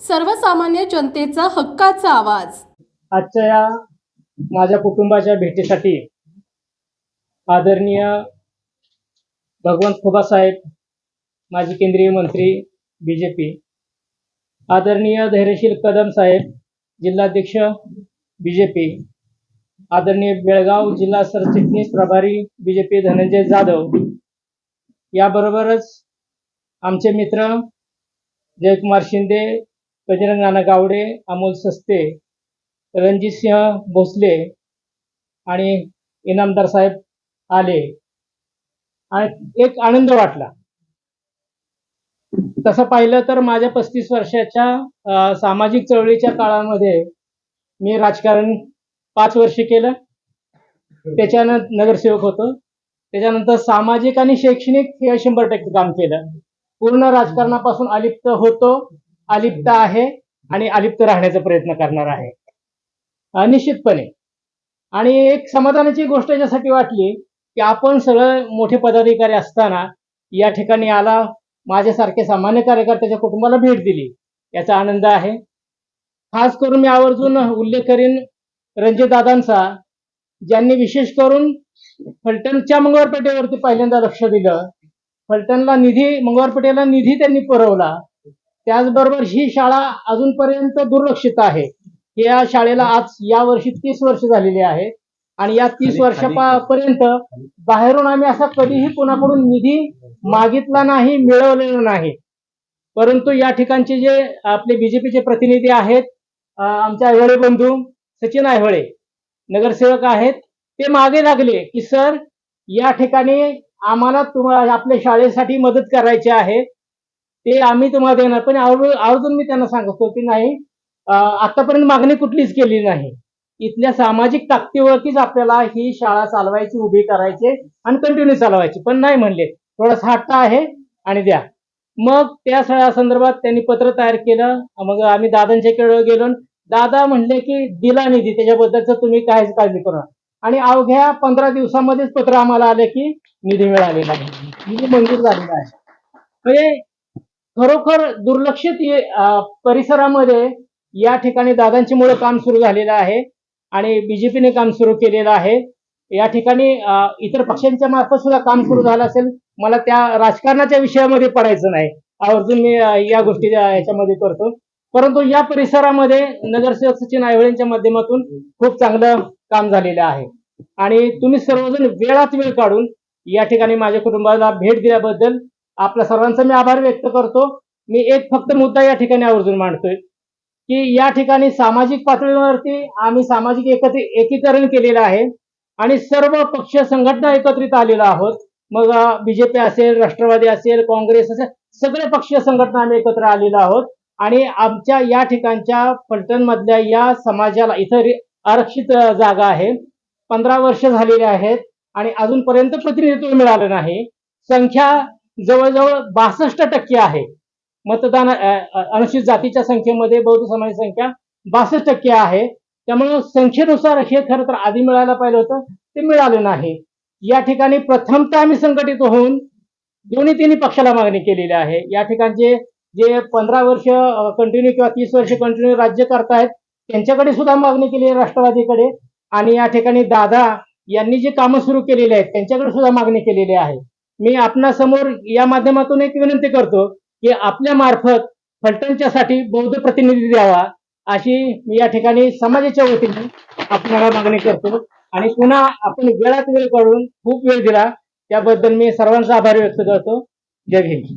सर्वसामान्य जनतेचा हक्काचा आवाज. आजच्या या माझ्या कुटुंबाच्या भेटीसाठी आदरणीय भगवंत खुबासाहेब माजी केंद्रीय मंत्री बी जे पी आदरणीय धैर्यशील कदम साहेब जिल्हाध्यक्ष बी जे पी आदरणीय बेळगाव जिल्हा सरचिटणीस प्रभारी B J P Dhananjay Jadhav याबरोबरच आमचे मित्र जयकुमार शिंदे बजरंग नाना गावडे अमोल सस्ते रणजितसिंह भोसले आणि इनामदार साहेब आले. आणि एक आनंद वाटला. तसं पाहिलं तर माझ्या पस्तीस वर्षाच्या सामाजिक चळवळीच्या काळामध्ये मी राजकारण पाच वर्ष केलं. त्याच्यानंतर नगरसेवक होतो. त्याच्यानंतर सामाजिक आणि शैक्षणिक हे शंभर टक्के काम केलं. पूर्ण राजकारणापासून अलिप्त होतो अलिप्त आहे आणि अलिप्त राहण्याचा प्रयत्न करणार आहे. निश्चितपणे. आणि एक समाधानाची गोष्ट याच्यासाठी वाटली की आपण सगळं मोठे पदाधिकारी असताना या ठिकाणी आला माझ्यासारखे सामान्य कार्यकर्त्याच्या कुटुंबाला भेट दिली. याचा आनंद आहे. खास करून मी आवर्जून उल्लेख करीन रणजितदादांचा ज्यांनी विशेष करून फलटणच्या मंगळवारपेठेवरती पहिल्यांदा लक्ष दिलं. फलटणला निधी मंगळवारपेठेला निधी त्यांनी पुरवला. त्याचबरोबर ही शाळा अजूनपर्यंत दुर्लक्षित आहे. या शाळेला आज या वर्षी तीस वर्ष झालेली आहे. आणि या तीस वर्षापर्यंत बाहेरून आम्ही असा कधीही कोणाकडून निधी मागितला नाही मिळवलेला नाही. परंतु या ठिकाणचे जे आपले बीजेपीचे प्रतिनिधी आहेत अं, आमचे ऐहोळे बंधू सचिन ऐहोळे नगरसेवक आहेत ते मागे लागले की सर या ठिकाणी आम्हाला तुम्हाला आपल्या शाळेसाठी मदत करायची आहे. ते आम्ही तुम्हाला देणार पण आवर्जून मी त्यांना सांगतो की नाही आतापर्यंत मागणी कुठलीच केली नाही. इथल्या सामाजिक ताकदीवरतीच आपल्याला ही शाळा चालवायची उभी करायची आणि कंटिन्यू चालवायची. पण नाही म्हणले. थोडासा हट्टा आहे आणि द्या. मग त्या संदर्भात त्यांनी पत्र तयार केलं. मग आम्ही दादांच्याकडे गेलो दादा म्हणले की दिला निधी त्याच्याबद्दलच तुम्ही काहीच काळजी करू नका. आणि अवघ्या पंधरा दिवसामध्येच पत्र आम्हाला आलं की निधी मिळालेला आहे. निधी मंजूर झालेला आहे. म्हणजे खरोखर दुर्लक्षित परिसरामध्ये या ठिकाणी दादांची मुळे काम सुरू झालेलं आहे आणि बीजेपीने काम सुरू केलेलं आहे. या ठिकाणी इतर पक्षांच्या मार्फत सुद्धा काम सुरू झालं असेल. मला त्या राजकारणाच्या विषयामध्ये पडायचं नाही. आवर्जून मी या गोष्टी याच्यामध्ये करतो. परंतु या परिसरामध्ये नगरसेवक सचिन आयवळेंच्या माध्यमातून खूप चांगलं काम झालेलं आहे. आणि तुम्ही सर्वजण वेळात वेळ काढून या ठिकाणी माझ्या कुटुंबाला भेट दिल्याबद्दल आपल्या सर्वांचा मी आभार व्यक्त करतो. मी एक फक्त मुद्दा या ठिकाणी आवर्जून मांडतोय की या ठिकाणी सामाजिक पातळीवरती आम्ही सामाजिक एकत्र एकीकरण केलेलं आहे आणि सर्व पक्ष संघटना एकत्रित आलेलो आहोत. मग बीजेपी असेल राष्ट्रवादी असेल काँग्रेस असेल सगळे पक्षीय संघटना आम्ही एकत्र आलेलो आहोत. आणि आमच्या या ठिकाणच्या फलटण मधल्या या समाजाला इथं आरक्षित जागा आहे. पंधरा वर्ष झालेली आहेत आणि अजूनपर्यंत प्रतिनिधित्व मिळालं नाही. संख्या जवळजवळ बासष्ट टक्के आहे. मतदान अनुसूचित जातीच्या संख्येमध्ये बौद्ध समाजाची संख्या बासष्ट टक्के आहे. त्यामुळे संख्येनुसार हे खरं तर आधी मिळायला पाहिजे होतं ते मिळालं नाही. या ठिकाणी प्रथमतः आम्ही संघटित होऊन दोन्ही तिन्ही पक्षाला मागणी केलेली आहे. या ठिकाणचे जे पंधरा वर्ष कंटिन्यू किंवा तीस वर्ष कंटिन्यू राज्य करतायत त्यांच्याकडे सुद्धा मागणी केली आहे राष्ट्रवादीकडे. आणि या ठिकाणी दादा यांनी जी कामं सुरू केलेली आहेत त्यांच्याकडे सुद्धा मागणी केलेली आहे. मी आपणासमोर या माध्यमातून एक विनंती करतो की आपल्या मार्फत फलटणच्यासाठी बौद्ध प्रतिनिधी द्यावा अशी मी या ठिकाणी समाजाच्या वतीने आपल्याला मागणी करतो. आणि पुन्हा आपण वेळात वेळ काढून खूप वेळ दिला त्याबद्दल मी सर्वांचा आभार व्यक्त करतो. जय हिंद.